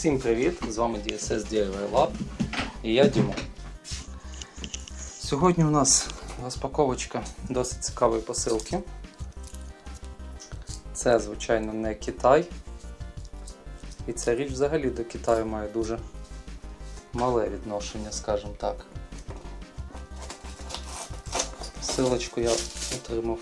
Всім привіт! З вами DSS DIY Lab і я Дімо. Сьогодні у нас розпаковочка досить цікавої посилки. Це, звичайно, не Китай. І ця річ взагалі до Китаю має дуже мале відношення, скажімо так. Посилочку я отримав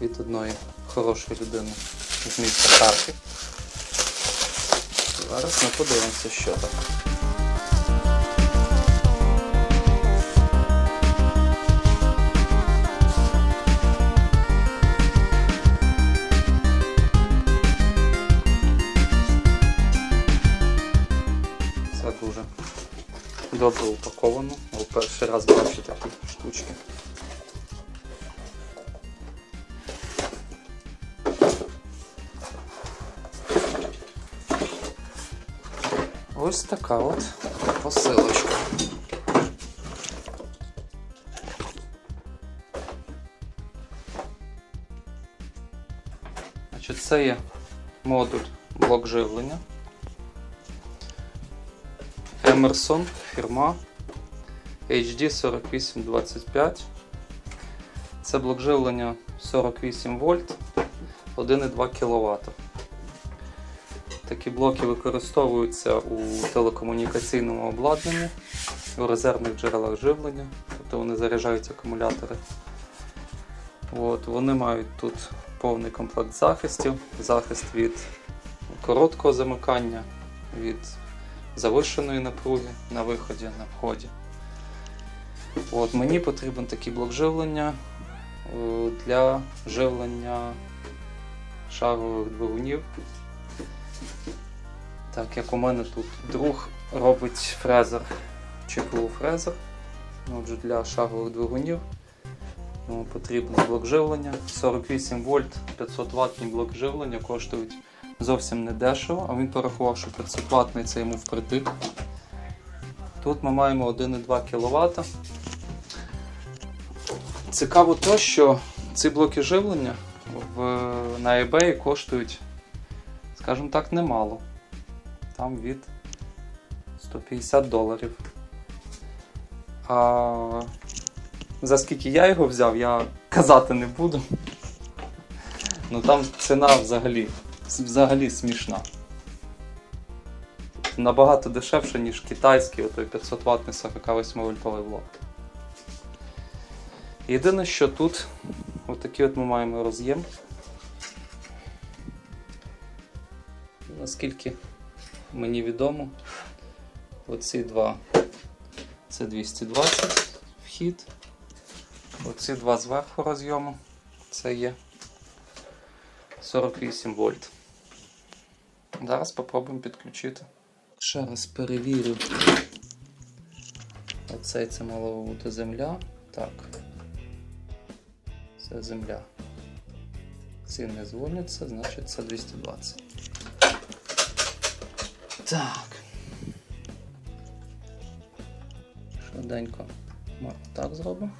від одної хорошої людини з міста Харків. Зараз ми подивимося, що там. Це дуже добре упаковано. Перший раз бачу такі штучки. Ось така от посилочка. Це є модуль блок живлення. Emerson фірма HD 4825. Це блок живлення 48 вольт 1,2 кВт. Такі блоки використовуються у телекомунікаційному обладнанні, у резервних джерелах живлення, тобто вони заряджають акумулятори. От, вони мають тут повний комплект захистів, захист від короткого замикання, від завищеної напруги на виході, на вході. От, мені потрібен такий блок живлення е, для живлення шарових двигунів. Так як у мене тут друг робить фрезер, ЧПУ фрезер. Отже, для шагових двигунів йому потрібен блок живлення. 48 вольт 500 ваттний блок живлення коштують зовсім не дешево, а він порахував, що 500 ваттний це йому впритик. Тут ми маємо 1,2 кВт. Цікаво те, що ці блоки живлення в, на eBay коштують, скажімо так, немало там від 150 доларів. А за скільки я його взяв, я казати не буду. Ну там ціна взагалі, взагалі смішна. Набагато дешевше, ніж китайський отой 500 ваттний 48 вольтовий блок. Єдине, що тут отакий от ми маємо роз'єм. Наскільки мені відомо. Оці два це 220 вхід. Оці два зверху розйому. Це є 48 вольт. Зараз спробуємо підключити. Ще раз перевірю. Оцей це мала бути земля. Так. Це земля. Ці не дзвоняться, значить це 220. Так. Швиденько ми так зробимо.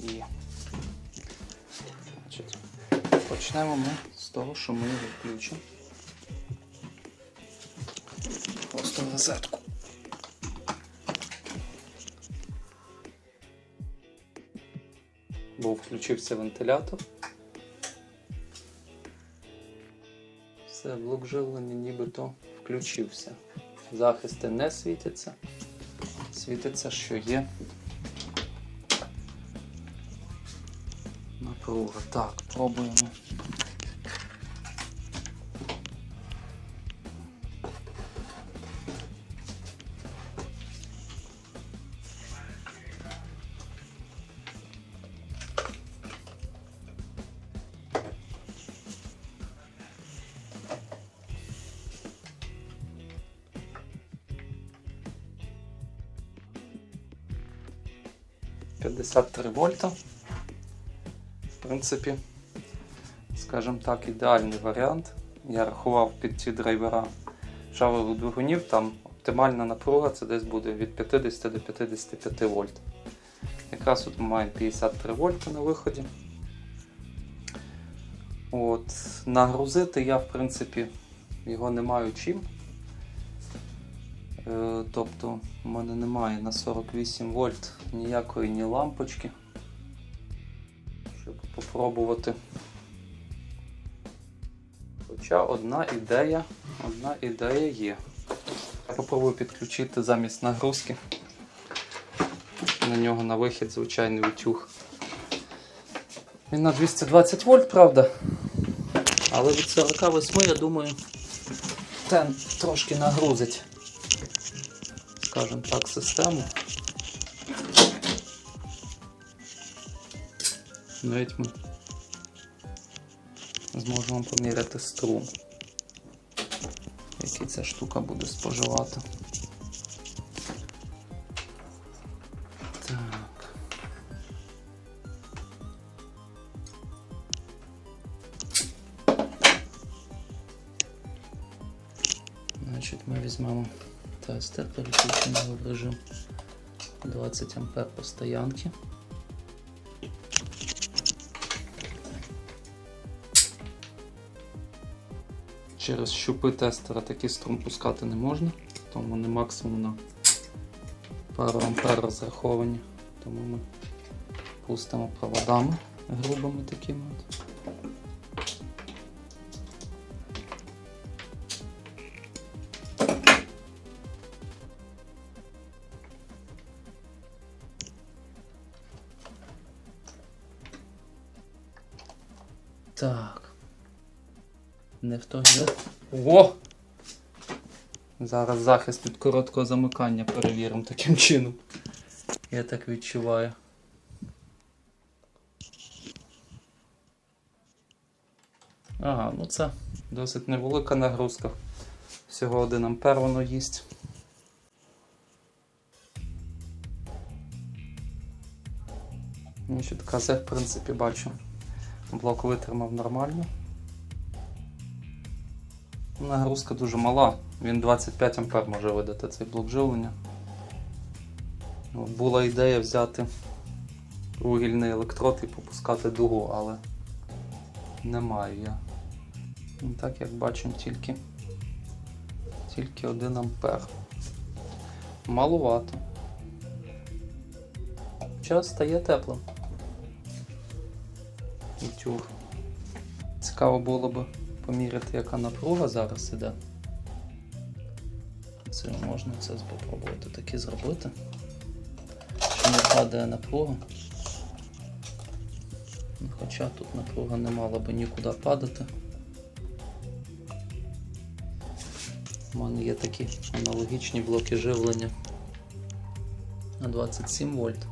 І Значить, почнемо ми з того, що ми його включимо. Просто в розетку. Бо включився вентилятор. Все, блок живлення нібито включився. Захисти не світяться. Світиться, що є. Напруга. Так, пробуємо. П'ятдесят три вольта. В принципі, скажімо так, ідеальний варіант. Я рахував під ці драйвера шарових двигунів, там оптимальна напруга це десь буде від 50 до 55 вольт. Якраз от ми маємо 53 вольта на виході. От, нагрузити я, в принципі, його не маю чим. Е, тобто, в мене немає на 48 вольт ніякої ні лампочки. Щоб попробувати. Хоча одна ідея, одна ідея є. Я попробую підключити замість нагрузки. На нього на вихід звичайний утюг. Він на 220 вольт, правда? Але від 48, я думаю, ten трошки нагрузить, скажімо так, систему. Навіть ми зможемо поміряти струм, який ця штука буде споживати. Тестер, переключимо в режим 20 А по стоянці. Через щупи тестера такий струм пускати не можна, тому вони максимум на пару ампер розраховані. Тому ми пустимо проводами грубими такими. От. Не в же. О! Зараз захист від короткого замикання перевіримо таким чином. Я так відчуваю. Ага, ну це досить невелика нагрузка. Всього 1 ампер воно їсть. Значить, КЗ, в принципі, бачу. Блок витримав нормально. Нагрузка дуже мала, він 25 ампер може видати цей блок живлення. Ну, Була ідея взяти вугільний електрод і попускати дугу, але не маю я. Ну, Так як бачимо, тільки, тільки 1 ампер. Малувато. Час стає теплим. Утюг. Цікаво було би поміряти, яка напруга зараз іде. Це можна це спробувати таки зробити. Чи не падає напруга? Ну, Хоча тут напруга не мала би нікуди падати. У мене є такі аналогічні блоки живлення на 27 вольт.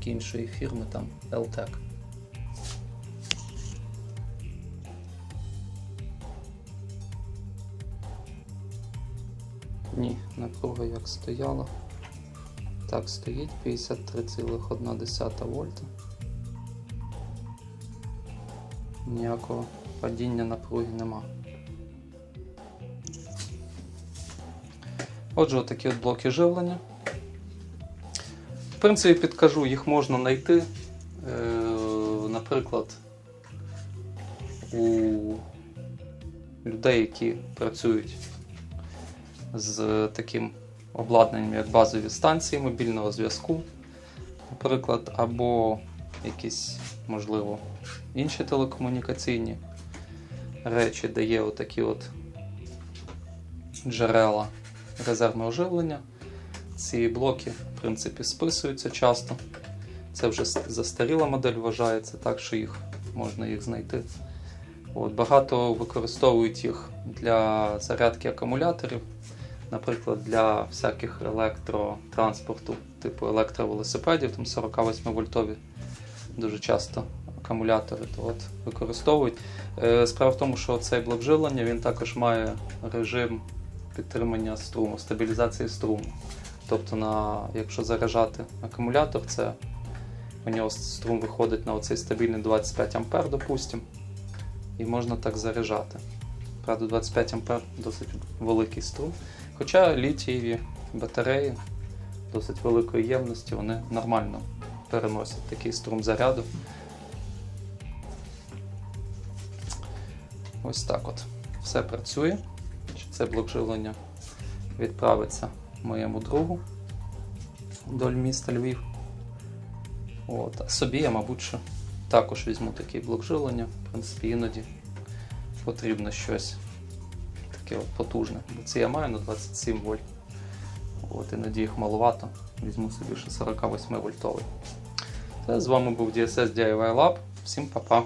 Тільки іншої фірми там LTEC. Ні, напруга як стояла. Так стоїть 53,1 вольта. Ніякого падіння напруги нема. Отже, отакі от блоки живлення. В принципі, підкажу, їх можна знайти. Е, наприклад, у людей, які працюють з таким обладнанням, як базові станції мобільного зв'язку, наприклад, або якісь, можливо, інші телекомунікаційні речі, де є отакі от джерела резервного живлення. Ці блоки, в принципі, списуються часто. Це вже застаріла модель вважається, так що їх можна їх знайти. От, Багато використовують їх для зарядки акумуляторів, наприклад, для всяких електротранспорту, типу електровелосипедів, там 48 вольтові дуже часто акумулятори то от, використовують. Е, Справа в тому, що цей блок живлення він також має режим підтримання струму, стабілізації струму. Тобто, на, якщо заряджати акумулятор, це у нього струм виходить на оцей стабільний 25 А, допустимо, і можна так заряджати. Правда, 25 А досить великий струм. Хоча літієві батареї досить великої ємності, вони нормально переносять такий струм заряду. Ось так от. Все працює. Це блок живлення відправиться моєму другу до міста Львів. От. А собі я, мабуть, що також візьму такий блок живлення. В принципі, іноді потрібно щось таке от потужне. Бо це я маю на 27 вольт. От, іноді їх маловато. Візьму собі ще 48 вольтовий. Це з вами був DSS DIY Lab. Всім па-па.